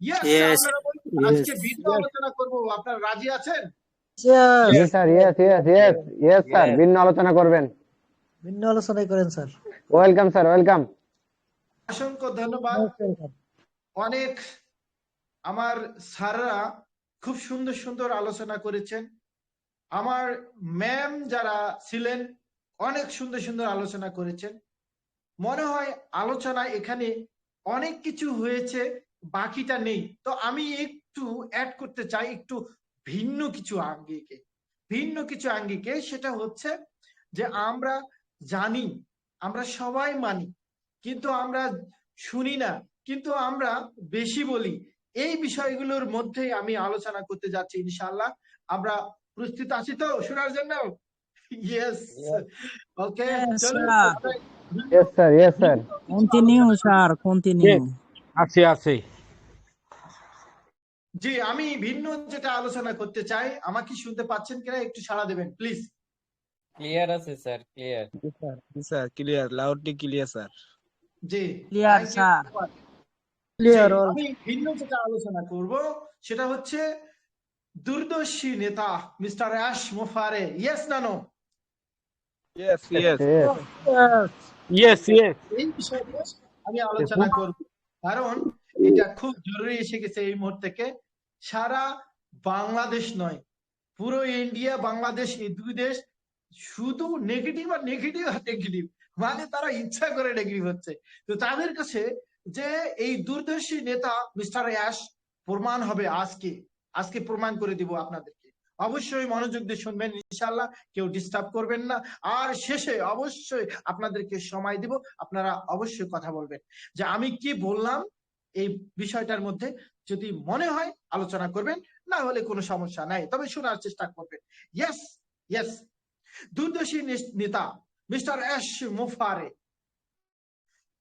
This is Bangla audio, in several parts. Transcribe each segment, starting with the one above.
ইয়েস. আজকে ভিন্ন আলোচনা করব। আপনারা রাজি আছেন? Sir yes yes yes yes sir ভিন্ন আলোচনা করবেন। ভিন্ন আলোচনাই করেন স্যার ওয়েলকাম স্যার ওয়েলকাম অসংখ্য ধন্যবাদ। অনেক আমার স্যাররা খুব সুন্দর সুন্দর আলোচনা করেছেন। আমার ম্যাম যারা ছিলেন অনেক সুন্দর সুন্দর আলোচনা করেছেন। মনে হয় আলোচনা এখানে অনেক কিছু হয়েছে। বাকিটা নেই। তো আমি একটু অ্যাড করতে চাই একটু ভিন্ন কিছু আঙ্গিকে। ভিন্ন কিছু আঙ্গিকে সেটা হচ্ছে যে আমরা জানি আমরা সবাই মানি কিন্তু আমরা শুনি না কিন্তু আমরা বেশি বলি। এই বিষয়গুলোর মধ্যে আমি আলোচনা করতে যাচ্ছি ইনশাল্লাহ আমরা প্রস্তুত আছি তো শোনার জন্য? ইয়েস ওকে চলুন yes sir yes sir continue sir continue আছে আছে জি আমি ভিন্ন যেটা আলোচনা করতে চাই আমাকে শুনতে পাচ্ছেন কিনা একটু সাড়া দেবেন প্লিজ ক্লিয়ার আছে sir clear sir clear loudly clear sir জি so much. ক্লিয়ার আমি ভিন্ন যেটা আলোচনা করব সেটা হচ্ছে দূরদর্শী নেতা মিস্টার অ্যাশ মুফারে ইয়েস নানো yes yes yes yes yes এই বিষয়টা আমি আলোচনা করব কারণ এটা খুব জরুরি এসে গেছে এই মুহূর্তে থেকে সারা বাংলাদেশ নয় পুরো ইন্ডিয়া বাংলাদেশ এই দুই দেশ শুধু নেগেটিভ আর নেগেটিভ আর নেগেটিভ মানে তারা ইচ্ছা করে নেগেটিভ হচ্ছে। তো তাদের কাছে যে এই দূরদর্শী নেতা মিস্টার অ্যাশ প্রমাণ হবে আজকে। আজকে প্রমাণ করে দিব আপনাদেরকে। অবশ্যই মনোযোগ দিয়ে শুনবেন ইনশাল্লাহ কেউ ডিস্টার্ব করবেন না। আর শেষে অবশ্যই আপনাদেরকে সময় দিব। আপনারা অবশ্যই কথা বলবেন। যে আমি কি বললাম? এই বিষয়টার মধ্যে যদি মনে হয় আলোচনা করবেন না হলে কোনো সমস্যা নাই। তবে শোনার চেষ্টা করবেন। ইয়েস ইয়েস দূরদর্শী নে- নেতা মিস্টার এস মুফারে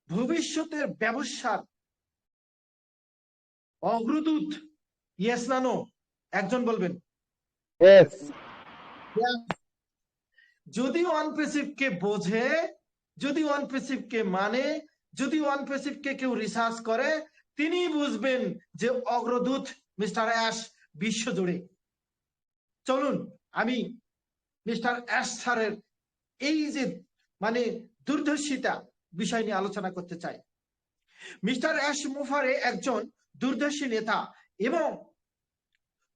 ভবিষ্যতের ব্যবসার অগ্রদূত ইয়েস না নো একজন বলবেন। যদি ওয়ান কে বোঝে যদি ওয়ান কে মানে যদি ওয়ান কে কেউ রিসার্চ করে তিনি বুঝবেন যে অগ্রদূত মিস্টার অ্যাশ বিশ্ব জুড়ে চলুন, আমি মিস্টার অ্যাশ স্যারের এই যে মানে দূরদর্শিতা বিষয় নিয়ে আলোচনা করতে চাই। মিস্টার অ্যাশ মুফারে একজন দূরদর্শী নেতা এবং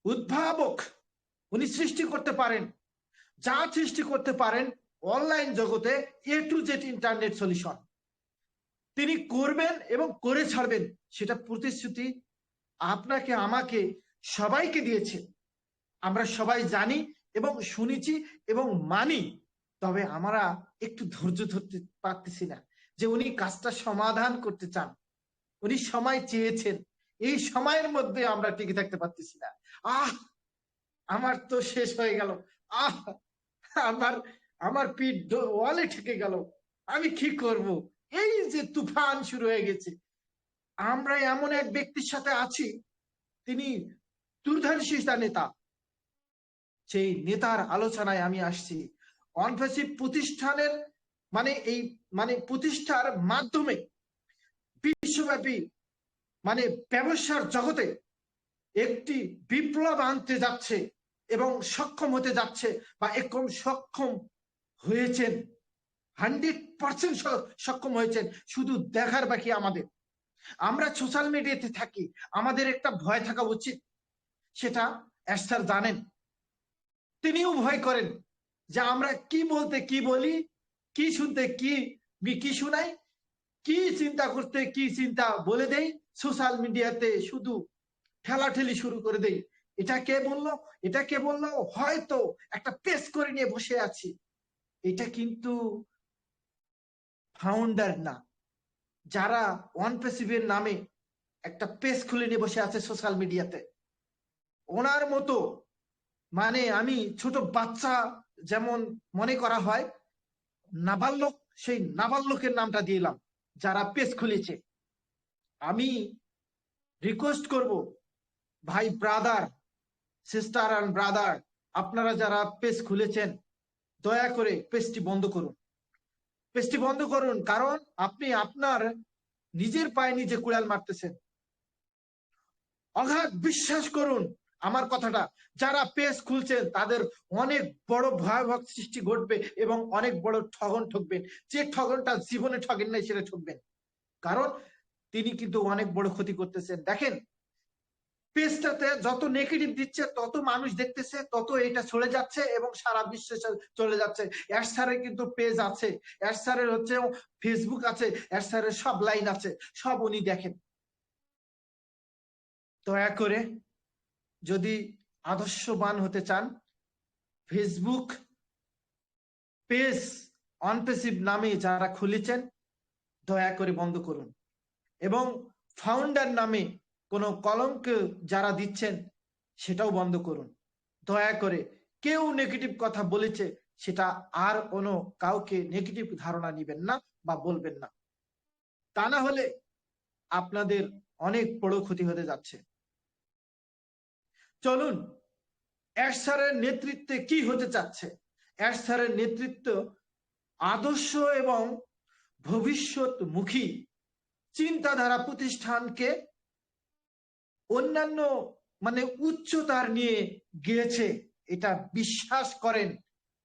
উদ্ভাবক উনি সৃষ্টি করতে পারেন। যা সৃষ্টি করতে পারেন অনলাইন জগতে A to Z internet solution তিনি করবেন এবং করে ছাড়বেন, সেটা প্রতিশ্রুতি আপনাকে, আমাকে সবাইকে দিয়েছে। আমরা সবাই জানি এবং শুনেছি এবং মানি, তবে আমরা একটু ধৈর্য ধরতে পারতেছি না যে উনি কাজটা সমাধান করতে চান। উনি সময় চেয়েছেন। এই সময়ের মধ্যে আমরা টিকে থাকতে পারতেছি না। আহ! আমার তো শেষ হয়ে গেল। আহ! আমার আমার পিঠ ওয়ালে ঠেকে গেল। আমি কি করব? এই যে তুফান শুরু হয়ে গেছে। আমরা এমন এক ব্যক্তির সাথে আছি, তিনি দুর্ধর্ষী নেতা। সেই নেতার আলোচনায় আমি আসছি। অনফেসিভ প্রতিষ্ঠানের মানে এই মানে প্রতিষ্ঠার মাধ্যমে বিশ্বব্যাপী মানে ব্যবসার জগতে একটি বিপ্লব আনতে যাচ্ছে এবং সক্ষম হতে যাচ্ছে বা একম সক্ষম হয়েছেন। হান্ড্রেড পার্সেন্ট সক্ষম হয়েছেন শুধু দেখার বাকি আমাদের। আমরা সোশ্যাল মিডিয়াতে থাকি, আমাদের একটা ভয় থাকা উচিত, সেটা অ্যাস্টার জানেন। তিনিও ভয় করেন যে আমরা কি বলতে কি বলি, কি শুনতে কি কি শোনাই, কি চিন্তা করতে, কি চিন্তা বলে দেই সোশ্যাল মিডিয়াতে শুধু ঠেলাঠেলি শুরু করে দেই। এটা কে বলল? এটা কে বলল? হয়তো একটা পেস করে নিয়ে বসে আছি। এটা কিন্তু ফাউন্ডার না। যারা ওয়ান পেসিভের নামে একটা পেজ খুলে নিয়ে বসে আছে সোশ্যাল মিডিয়াতে ওনার মতো মানে আমি ছোট বাচ্চা যেমন মনে করা হয় নাবাল্যক সেই নাবাল্যকের নামটা দিলাম যারা পেজ খুলেছে। আমি রিকোয়েস্ট করব, ভাই ব্রাদার সিস্টার অ্যান্ড ব্রাদার আপনারা যারা পেজ খুলেছেন, দয়া করে পেজটি বন্ধ করুন। পেজটি বন্ধ করুন, কারণ আপনি আপনার নিজের পায়ে নিজে কুড়াল মারতেছেন। অগাধ বিশ্বাস করুন আমার কথাটা। যারা পেজ খুলছেন, তাদের অনেক বড় ভয়াবহ সৃষ্টি ঘটবে এবং অনেক বড় ঠগন ঠকবেন। যে ঠগনটা জীবনে ঠগেন নাই, সেটা ঠকবেন। কারণ তিনি কিন্তু অনেক বড় ক্ষতি করতেছেন। দেখেন পেজটাতে যত নেগেটিভ দিচ্ছে, তত মানুষ দেখতেছে, তত এটা চলে যাচ্ছে এবং সারা বিশ্বে চলে যাচ্ছে। অ্যাডসারের কিন্তু পেজ আছে। অ্যাডসারের হচ্ছে ফেসবুক আছে। অ্যাডসারের সব লাইন আছে। সব উনি দেখেন। দয়া করে যদি আদর্শবান হতে চান ফেসবুক পেজ অনপেসিভ নামে যারা খুলেছেন, দয়া করে বন্ধ করুন। এবং ফাউন্ডার নামে কোনো কলঙ্ক যারা দিচ্ছেন, সেটাও বন্ধ করুন। দয়া করে কেউ নেগেটিভ কথা বলেছে, সেটা আর কোনো কাউকে নেগেটিভ ধারণা নিবেন না বা বলবেন না। তা না হলে আপনাদের অনেক বড় ক্ষতি হতে যাচ্ছে। চলুন অ্যাডসারের নেতৃত্বে কি হতে চাচ্ছে? অ্যাডসারের নেতৃত্ব আদর্শ এবং ভবিষ্যৎমুখী চিন্তাধারা প্রতিষ্ঠানকে অন্যান্য মানে উচ্চতার নিয়ে গিয়েছে, এটা বিশ্বাস করেন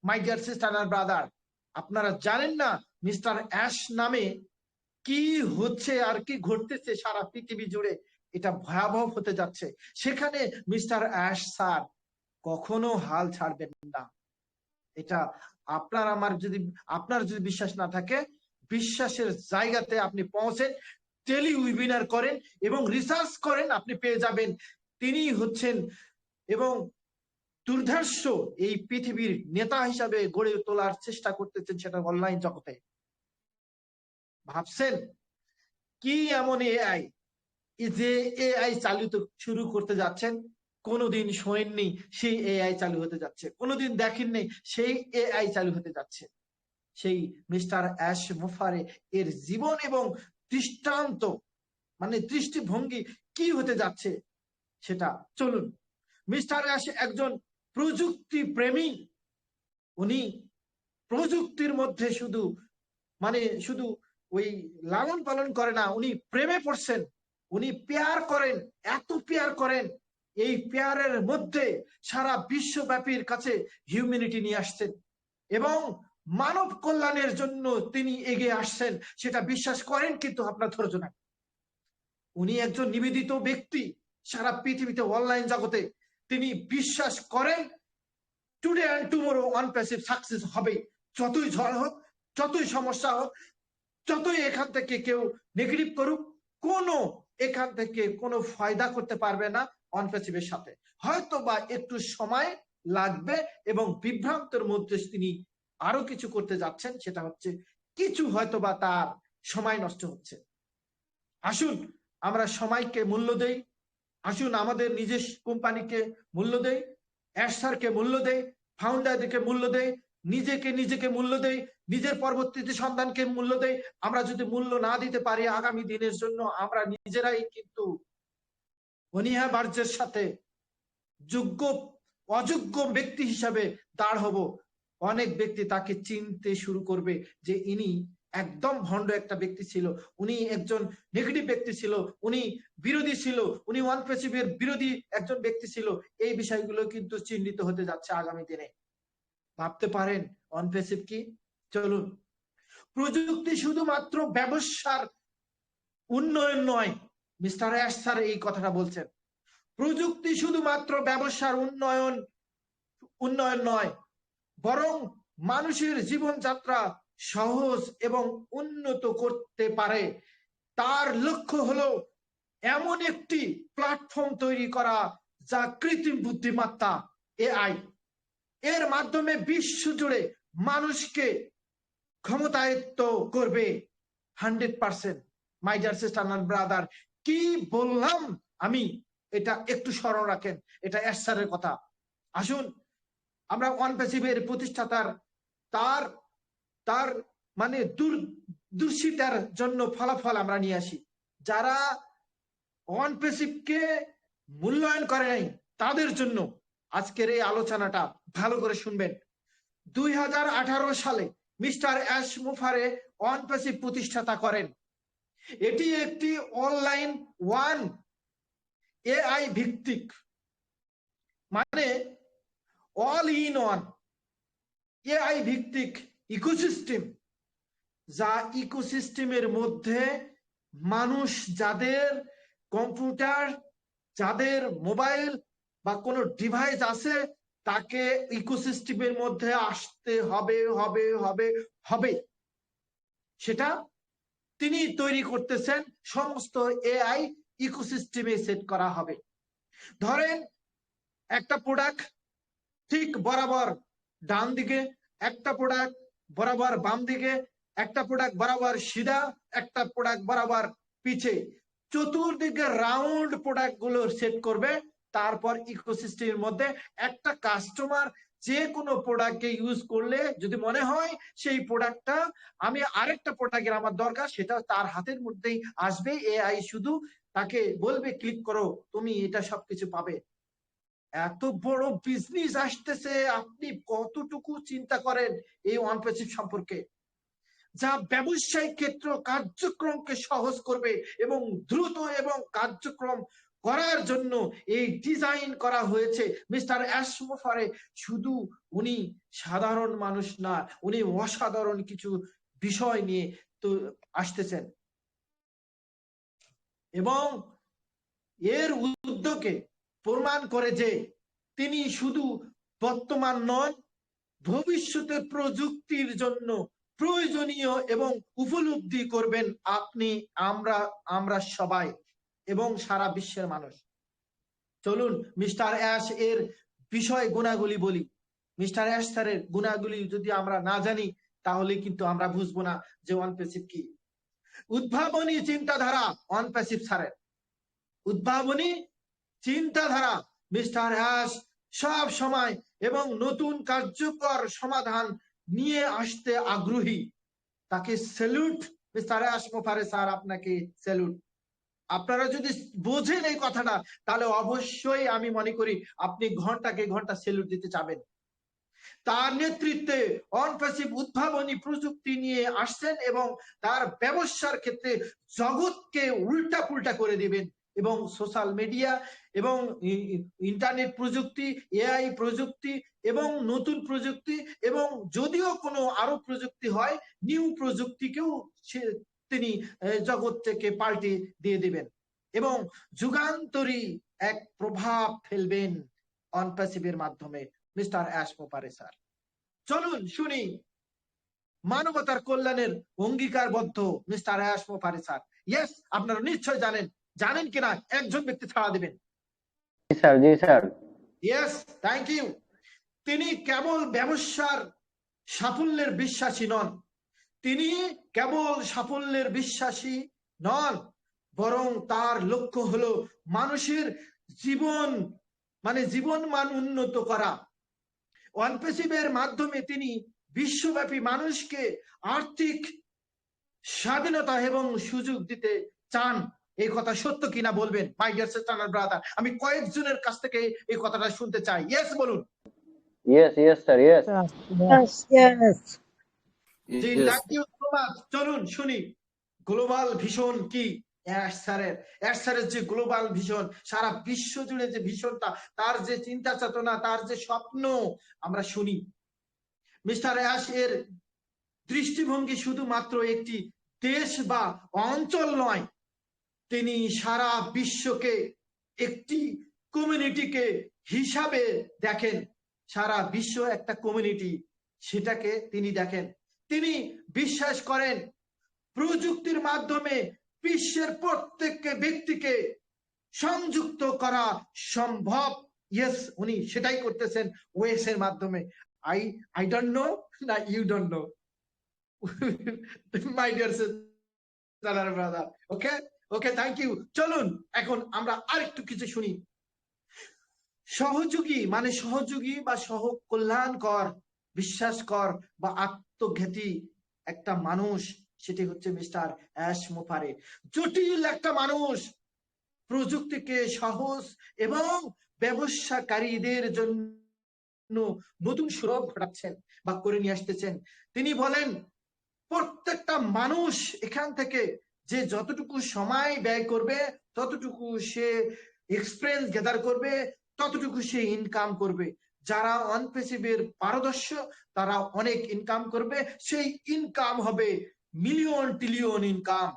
মাই ডিয়ার সিস্টার আর ব্রাদার আপনারা জানেন না মিস্টার অ্যাশ নামে কি হচ্ছে আর কি ঘটতেছে সারা পৃথিবী জুড়ে, এটা ভয়াবহ হতে যাচ্ছে। সেখানে মিস্টার অ্যাশ স্যার কখনো হাল ছাড়বেন না। এটা আপনার আমার যদি, আপনার যদি বিশ্বাস না থাকে, বিশ্বাসের জায়গাতে আপনি পৌঁছেন টেলি উইবিনার করেন এবং রিসার্চ করেন, আপনি পেয়ে যাবেন। তিনি হচ্ছেন এবং দুর্ধর্ষ এই পৃথিবীর নেতা হিসাবে গড়ে তোলার চেষ্টা করতেছেন সেটা অনলাইন জগতে। ভাবছেন, কি এমন এআই যে এআই চালিত শুরু করতে যাচ্ছেন, কোনোদিন শোনেননি সেই এআই চালু হতে যাচ্ছে। কোনোদিন দেখেননি সেই এআই চালু হতে যাচ্ছে। সেই মিস্টার অ্যাশ মুফারে এর জীবন এবং দৃষ্টান্ত মানে দৃষ্টিভঙ্গি কি হতে যাচ্ছে সেটা চলুন। মিস্টার অ্যাশ একজন প্রযুক্তি প্রেমী উনি প্রযুক্তির মধ্যে শুধু মানে শুধু ওই লালন পালন করে না, উনি প্রেমে পড়ছেন, উনি পেয়ার করেন, এত পেয়ার করেন। এই পেয়ারের মধ্যে সারা বিশ্বব্যাপীর কাছে হিউম্যানিটি নিয়ে আসছেন। এবং মানব কল্যাণের জন্য তিনি এগিয়ে আসছেন, সেটা বিশ্বাস করেন কিন্তু আপনার ধৈর্য না উনি একজন নিবেদিত ব্যক্তি, সারা পৃথিবীতে অনলাইন জগতে। তিনি বিশ্বাস করেন today and tomorrow ONPASSIVE success হবে। যতই ঝড় হোক, যতই সমস্যা হোক, যতই এখান থেকে কেউ নেগেটিভ করুক, কোনো এখান থেকে কোনো ফায়দা করতে পারবে না অনপ্যাসিভের সাথে। হয়তো বা একটু সময় লাগবে এবং বিভ্রান্তের মধ্যে তিনি আরও কিছু করতে যাচ্ছেন, সেটা হচ্ছে কিছু হয়তো বা তার সময় নষ্ট হচ্ছে। আসুন আমরা সময়কে মূল্য দেই, আসুন আমাদের নিজের কোম্পানিকে মূল্য দেই অ্যাসারকে মূল্য দেই, ফাউন্ডারদেরকে মূল্য দেই, নিজেকে নিজেকে মূল্য দেই, নিজের পরবর্তীতে সন্তানকে মূল্য দেই। আমরা যদি মূল্য না দিতে পারি আগামী দিনের জন্য, আমরা নিজেরাই কিন্তু অনীহা বার্যের সাথে যোগ্য, অযোগ্য ব্যক্তি হিসাবে দাঁড় হব। অনেক ব্যক্তি তাকে চিনতে শুরু করবে যে ইনি একদম ভণ্ড একটা ব্যক্তি ছিল। উনি একজন নেগেটিভ ব্যক্তি ছিল, উনি বিরোধী ছিল, উনি ওয়ান পেসিভের বিরোধী একজন ব্যক্তি ছিল। এই বিষয়গুলো কিন্তু চিহ্নিত হতে যাচ্ছে আগামী দিনে। ভাবতে পারেন অনপেসিভ কি? চলুন। প্রযুক্তি শুধুমাত্র ব্যবসার উন্নয়ন নয়, মিস্টার অ্যাশ স্যার এই কথাটা বলছেন। প্রযুক্তি শুধুমাত্র ব্যবসার উন্নয়ন উন্নয়ন নয় বরং মানুষের জীবনযাত্রা সহজ এবং উন্নত করতে পারে। তার লক্ষ্য হলো এমন একটি প্ল্যাটফর্ম তৈরি করা যা কৃত্রিম বুদ্ধিমত্তা এআই এর মাধ্যমে বিশ্ব জুড়ে মানুষকে ক্ষমতায়ত্ত করবে। Hundred percent. My dear sister brother কি বললাম আমি? এটা একটু স্মরণ রাখেন। এটা এসারের কথা। আসুন আমরা ওয়ান প্যাসিভের প্রতিষ্ঠাতার, তার তার মানে দূর দূষিতার জন্য ফলাফল আমরা নিয়ে আসি। যারা ওয়ান প্যাসিভকে মূল্যায়ন করে নাই, তাদের জন্য আজকের এই আলোচনাটা ভালো করে শুনবেন। দুই হাজার আঠারো সালে mister Ash Mufareh ONPASSIVE প্রতিষ্ঠাতা করেন। এটি একটি অনলাইন ওয়ান এআই ভিত্তিক। মানে অল ইন ওয়ান এআই ভিত্তিক ইকোসিস্টেম যা ইকোসিস্টেমের মধ্যে মানুষ যাদের কম্পিউটার যাদের মোবাইল বা কোনো ডিভাইস আছে, তাকে ইকোসিস্টেমের মধ্যে আসতে হবে হবে হবে হবে। সেটা তিনি তৈরি করতেছেন, সমস্ত এআই ইকোসিস্টেমে সেট করা হবে। ধরেন একটা প্রোডাক্ট ঠিক বরাবর ডান দিকে একটা প্রোডাক্ট বরাবর বাম দিকে একটা প্রোডাক্ট বরাবর সিধা, একটা প্রোডাক্ট বরাবর পিছে। চতুর্দিকে রাউন্ড প্রোডাক্টগুলো সেট করবে, তারপর ইকোসিস্টেমের মধ্যে একটা কাস্টমার যে কোনো প্রোডাক্টকে ইউজ করলে যদি মনে হয় সেই প্রোডাক্টটা আমি আরেকটা প্রোডাক্টের আমার দরকার, সেটা তার হাতের মধ্যেই আসবে এআই শুধু তাকে বলবে ক্লিক করো, তুমি এটা সবকিছু পাবে। এত বড় বিজনেস আসতেছে, আপনি কতটুকু চিন্তা করেন এই ওয়ান পেসিভ সম্পর্কে? যা ব্যবসায়িক ক্ষেত্র কার্যক্রমকে সহজ করবে এবং দ্রুত এবং কার্যক্রম করার জন্য এই ডিজাইন করা হয়েছে। মিস্টার অ্যাসমোফারে শুধু উনি সাধারণ মানুষ না, উনি অসাধারণ কিছু বিষয় নিয়ে তো আসতেছেন। এবং এর উদ্যোগে প্রমাণ করে যে তিনি শুধু বর্তমান নন ভবিষ্যতের প্রযুক্তির জন্য প্রয়োজনীয় এবং উপলব্ধি করবেন আপনি, আমরা আমরা সবাই এবং সারা বিশ্বের মানুষ। চলুন মিস্টার অ্যাশ এর বিষয় গুণাগুলি বলি। মিস্টার অ্যাশ স্যারের গুণাগুলি যদি আমরা না জানি, তাহলে কিন্তু আমরা বুঝব না যে ওয়ান প্যাসিভ কি। উদ্ভাবনী চিন্তাধারা, ওয়ান প্যাসিভ স্যারের। উদ্ভাবনী চিন্তাধারা, মিস্টার হ্যাশ, সব সময় এবং নতুন কার্যকর সমাধান নিয়ে আসতে আগ্রহী। তাকে salute mister Ash Mufareh sir, আপনাকে স্যালুট আপনারা যদি বোঝেন এই কথাটা, তাহলে অবশ্যই আমি মনে করি আপনি ঘন্টাকে ঘণ্টা সেলুট দিতে চাবেন। তার নেতৃত্বে অনপ্যাসিভ উদ্ভাবনী প্রযুক্তি নিয়ে আসছেন এবং তার ব্যবসার ক্ষেত্রে জগৎকে উল্টা পুল্টা করে দিবেন। এবং সোশ্যাল মিডিয়া এবং ইন্টারনেট প্রযুক্তি এআই প্রযুক্তি এবং নতুন প্রযুক্তি এবং যদিও কোনো আরও প্রযুক্তি হয় নিউ প্রযুক্তিকেও তিনি জগৎ থেকে পাল্টে দিয়ে দিবেন। এবং যুগান্তরী এক প্রভাব ফেলবেন অনপ্যাসিভের মাধ্যমে মিস্টার অ্যাশ মোপারে স্যার চলুন শুনি, মানবতার কল্যাণের অঙ্গীকারবদ্ধ mister Ash Mufareh sir yes আপনারা নিশ্চয় জানেন জানেন কিনা? একজন ব্যক্তি ছাড়া দিবেন। স্যার জি স্যার। ইয়েস থ্যাংক ইউ তিনি কেবল ব্যবসার সাফল্যের বিশ্বাসী নন। তিনি কেবল সাফল্যের বিশ্বাসী নন বরং তার লক্ষ্য হলো মানুষের জীবন মানে জীবন মান উন্নত করা। অনপেসিভের মাধ্যমে তিনি বিশ্বব্যাপী মানুষকে আর্থিক স্বাধীনতা এবং সুযোগ দিতে চান। এই কথা সত্য কিনা বলবেন মাই ডিয়ার সিস্টার ব্রাদার আমি কয়েকজনের কাছ থেকে এই কথাটা শুনতে চাই। ইয়েস বলুন। Yes yes sir yes Yes, yes. জি থ্যাংক ইউ সো মাচ চলুন শুনি। গ্লোবাল ভিশন কি? অ্যাশ স্যারের অ্যাশ স্যারের যে গ্লোবাল ভিশন সারা বিশ্ব জুড়ে যে ভিশনটা তার যে চিন্তা চেতনা তার যে স্বপ্ন আমরা শুনি। মিস্টার অ্যাশ এর দৃষ্টিভঙ্গি শুধুমাত্র একটি দেশ বা অঞ্চল নয় তিনি সারা বিশ্বকে একটি কমিউনিটিকে হিসাবে দেখেন। সারা বিশ্ব একটা কমিউনিটি, সেটাকে তিনি দেখেন। তিনি বিশ্বাস করেন, প্রযুক্তির মাধ্যমে বিশ্বের প্রত্যেককে ব্যক্তিকে সংযুক্ত করা সম্ভব। ইয়েস উনি সেটাই করতেছেন ওয়েস এর মাধ্যমে। আই আই ডোন্ট নো না you don't know my dear brother okay okay thank you চলুন, এখন আমরা আরেকটু কিছু শুনি। সহযোগী মানে সহযোগী বা সহ কল্যাণকর বিশ্বাসকর বা আত্মঘাতী একটা মানুষ, সেটি হচ্ছে মিস্টার অ্যাশ মোফারে। জটিল একটা মানুষ, প্রযুক্তিকে সহজ এবং ব্যবসাকারীদের জন্য নতুন সুরভ ঘটাচ্ছেন বা করে নিয়ে আসতেছেন। তিনি বলেন, প্রত্যেকটা মানুষ এখান থেকে যে যতটুকু সময় ব্যয় করবে, ততটুকু সে এক্সপিরিয়েন্স গেদার করবে, ততটুকু সে ইনকাম করবে। যারা অনপেসিভের পারদর্শ, তারা অনেক ইনকাম করবে। সেই ইনকাম হবে মিলিয়ন ট্রিলিয়ন ইনকাম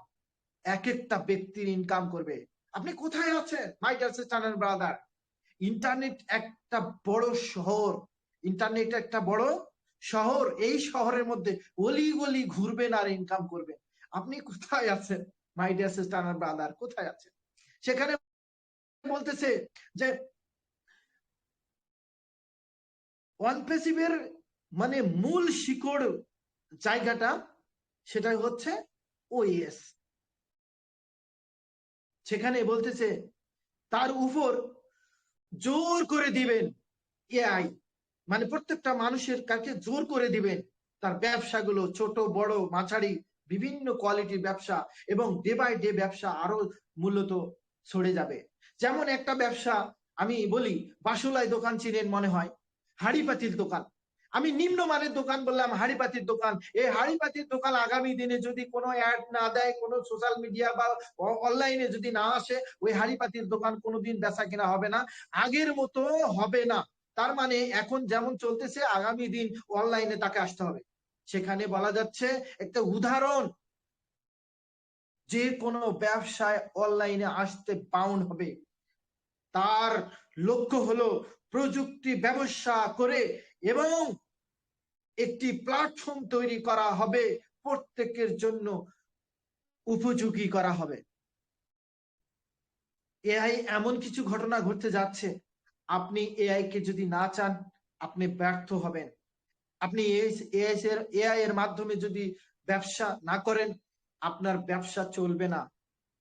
এক একটা ব্যক্তির ইনকাম করবে। আপনি কোথায় আছেন? My dear sister brother internet একটা বড় শহর। ইন্টারনেট একটা বড় শহর। এই শহরের মধ্যে অলি গলি ঘুরবেন আর ইনকাম করবেন। আপনি কোথায় আছেন? My dear sister and brother কোথায় আছেন? সেখানে বলতেছে যে অনপেসিভের মানে মূল শিকড় জায়গাটা সেটা হচ্ছে ওএস সেখানে বলতেছে, তার উপর জোর করে দিবেন এআই মানে প্রত্যেকটা মানুষের কাছে জোর করে দিবেন। তার ব্যবসাগুলো, ছোট, বড়, মাঝারি বিভিন্ন কোয়ালিটির ব্যবসা এবং ডে বাই ডে ব্যবসা আরও মূলত ছড়ে যাবে। যেমন একটা ব্যবসা আমি বলি, বাসুলাই দোকান চিনেন মনে হয়? হাড়ি পাতির দোকান। আমি নিম্নমানের দোকান বললাম হাড়ি পাতির দোকান। এই হাড়ি পাতির দোকান আগামী দিনে যদি কোনো অ্যাড না দেয়, কোনো সোশ্যাল মিডিয়া বা অনলাইনে যদি না আসে, ওই হাড়ি পাতির দোকান কোনোদিন বেচা কিনা হবে না। আগের মতো হবে না। তার মানে এখন যেমন চলতেছে, আগামী দিন অনলাইনে তাকে আসতে হবে। সেখানে বলা যাচ্ছে, একটা উদাহরণ যে কোনো ব্যবসায় অনলাইনে আসতে পাউন্ড হবে। তার লক্ষ্য হলো প্রযুক্তি ব্যবসা করে এবং একটি প্ল্যাটফর্ম তৈরি করা হবে, প্রত্যেকের জন্য উপযোগী করা হবে। এআই এমন কিছু ঘটনা ঘটতে যাচ্ছে, আপনি এআই কে যদি না চান, আপনি ব্যর্থ হবেন। আপনি এআই এর মাধ্যমে যদি ব্যবসা না করেন, আপনার ব্যবসা চলবে না।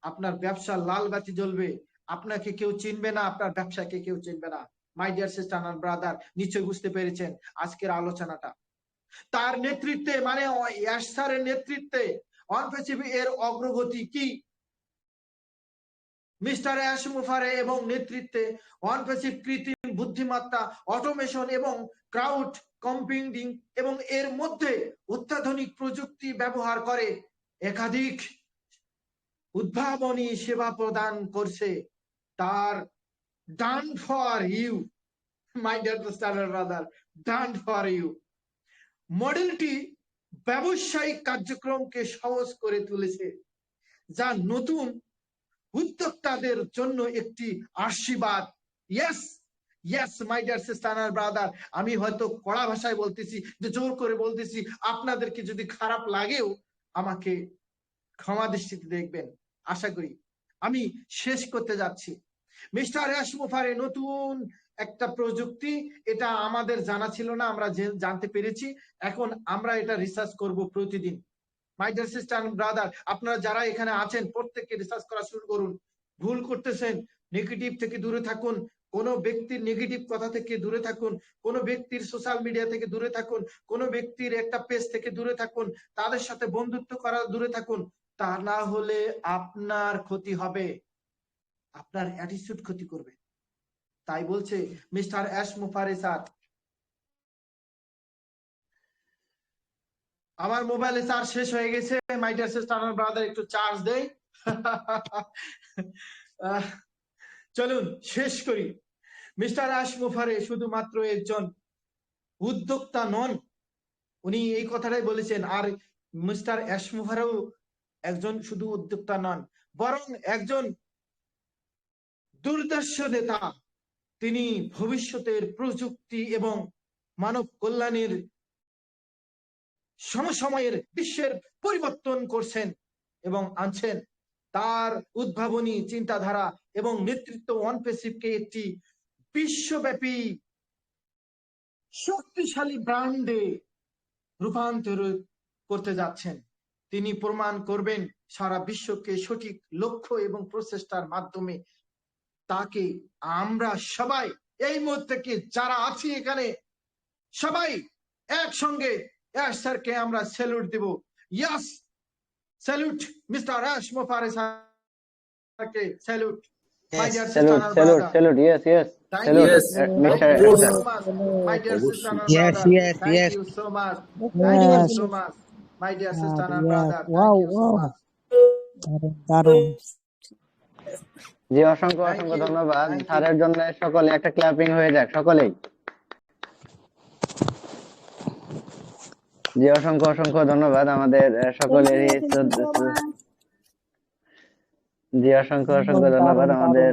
আপনার ব্যবসা লাল বাতি জ্বলবে। আপনাকে কেউ চিনবে না, আপনার ব্যবসাকে কেউ চিনবে না। মাই ডিয়ার সিস্টার ব্রাদার নিশ্চয়ই বুঝতে পেরেছেন আজকের আলোচনাটা। তার নেতৃত্বে মানে নেতৃত্বে এর অগ্রগতি কি? মিস্টার অ্যাশ মুফারে এবং নেতৃত্বে অনপেসিভ কৃত্রিম বুদ্ধিমত্তা অটোমেশন এবং ক্রাউড কম্পিউটিং এবং এর মধ্যে অত্যাধুনিক প্রযুক্তি ব্যবহার করে একাধিক উদ্ভাবনী সেবা প্রদান করছে। তার done for you my dear done for you মডেলটি ব্যবসায়িক কার্যক্রমকে সহজ করে তুলেছে, যা নতুন উদ্যোক্তাদের জন্য একটি আশীর্বাদ। Yes yes my dear sister brother আমি হয়তো কড়া ভাষায় বলতেছি যে জোর করে বলতেছি, আপনাদেরকে যদি খারাপ লাগেও আমাকে ক্ষমা দৃষ্টিতে দেখবেন। আশা করি আমি শেষ করতে যাচ্ছি। মিস্টার মুফারে নতুন একটা প্রযুক্তি, এটা আমাদের জানা ছিল না, আমরা জানতে পেরেছি। এখন আমরা এটা রিসার্চ করব প্রতিদিন। মাই ডিয়ার সিস্টার ব্রাদার আপনারা যারা এখানে আছেন, প্রত্যেককে রিসার্চ করা শুরু করুন। ভুল করতেছেন নেগেটিভ থেকে দূরে থাকুন। কোন ব্যক্তির নেগেটিভ কথা থেকে দূরে থাকুন। কোন ব্যক্তির সোশ্যাল মিডিয়া থেকে দূরে থাকুন। কোন ব্যক্তির একটা পেজ থেকে দূরে থাকুন। তাদের সাথে বন্ধুত্ব করা দূরে থাকুন। তা না হলে আপনার ক্ষতি হবে। আপনার অ্যাটিটিউড ক্ষতি করবে। তাই বলছে মিস্টার অ্যাশ মুফারে স্যার আমার মোবাইলে চার্জ শেষ হয়ে গেছে মাই ডিয়ার সিস্টার ব্রাদার একটু চার্জ দেই। চলুন, শেষ করি। মিস্টার আশ মুফারে শুধুমাত্র একজন উদ্যোক্তা নন, উনি এই কথাটাই বলেছেন, আর মিস্টার অ্যাশ মুফারেও একজন শুধু উদ্যোক্তা নন, বরং একজন দুর্দর্শ নেতা। তিনি ভবিষ্যতের প্রযুক্তি এবং মানব কল্যাণের সমসময়ের বিশ্বের পরিবর্তন করছেন এবং আনছেন। তার উদ্ভাবনী চিন্তাধারা এবং নেতৃত্ব অনপেসিভকে একটি বিশ্বব্যাপী শক্তিশালী ব্র্যান্ডে রূপান্তরিত করতে যাচ্ছেন। তিনি প্রমাণ করবেন সারা বিশ্বকে সঠিক লক্ষ্য এবং প্রচেষ্টার মাধ্যমে। তাকে আমরা সবাই এই মুহূর্তে যারা আছি এখানে সবাই একসঙ্গে অ্যাশ স্যারকে আমরা স্যালুট দেব yes salute mister Ash Mufareh জি অসংখ্য অসংখ্য ধন্যবাদ। সকলে একটা ক্লাপিং হয়ে যাক সকলেই। জি অসংখ্য অসংখ্য ধন্যবাদ আমাদের সকলেরই জি অসংখ্য অসংখ্য ধন্যবাদ আমাদের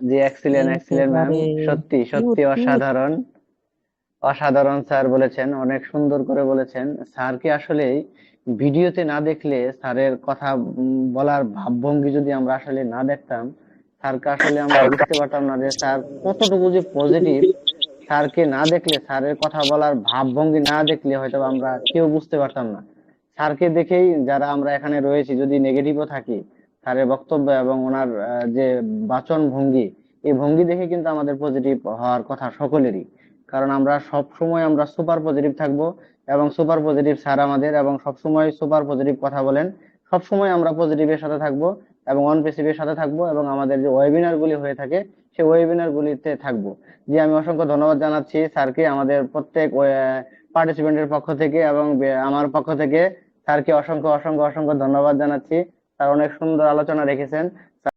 জি এক্সিলেন্ট এক্সিলেন্ট ম্যাম সত্যি সত্যি। অসাধারণ। অসাধারণ স্যার বলেছেন অনেক সুন্দর করে বলেছেন। স্যারকে আসলে ভিডিওতে না দেখলে স্যারের কথা বলার ভাবভঙ্গি যদি আমরা আসলে না দেখতাম স্যারকে আসলে আমরা বুঝতে পারতাম না যে স্যার কতটুকু যে পজিটিভ স্যারকে না দেখলে, স্যারের কথা বলার ভাবভঙ্গি না দেখলে হয়তো আমরা কেউ বুঝতে পারতাম না। স্যারকে দেখেই যারা আমরা এখানে রয়েছি, যদি নেগেটিভও থাকি, স্যারের বক্তব্য এবং ওনার যে বাচন ভঙ্গি, এই ভঙ্গি দেখে কিন্তু আমাদের পজিটিভ হওয়ার কথা সকলেরই। কারণ আমরা সব সময় আমরা সুপার পজিটিভ থাকব এবং সুপার পজিটিভ স্যার আমাদের এবং সব সময় সুপার পজিটিভ কথা বলেন। সব সময় আমরা পজিটিভের সাথে থাকব এবং অন পেসিভের সাথে থাকব এবং আমাদের যে ওয়েবিনার গুলি হয়ে থাকে সেই ওয়েবিনার গুলিতে থাকব। যে আমি অসংখ্য ধন্যবাদ জানাচ্ছি স্যারকে, আমাদের প্রত্যেক পার্টিসিপেন্টের পক্ষ থেকে এবং আমার পক্ষ থেকে স্যারকে অসংখ্য অসংখ্য অসংখ্য ধন্যবাদ জানাচ্ছি। স্যার অনেক সুন্দর আলোচনা রেখেছেন।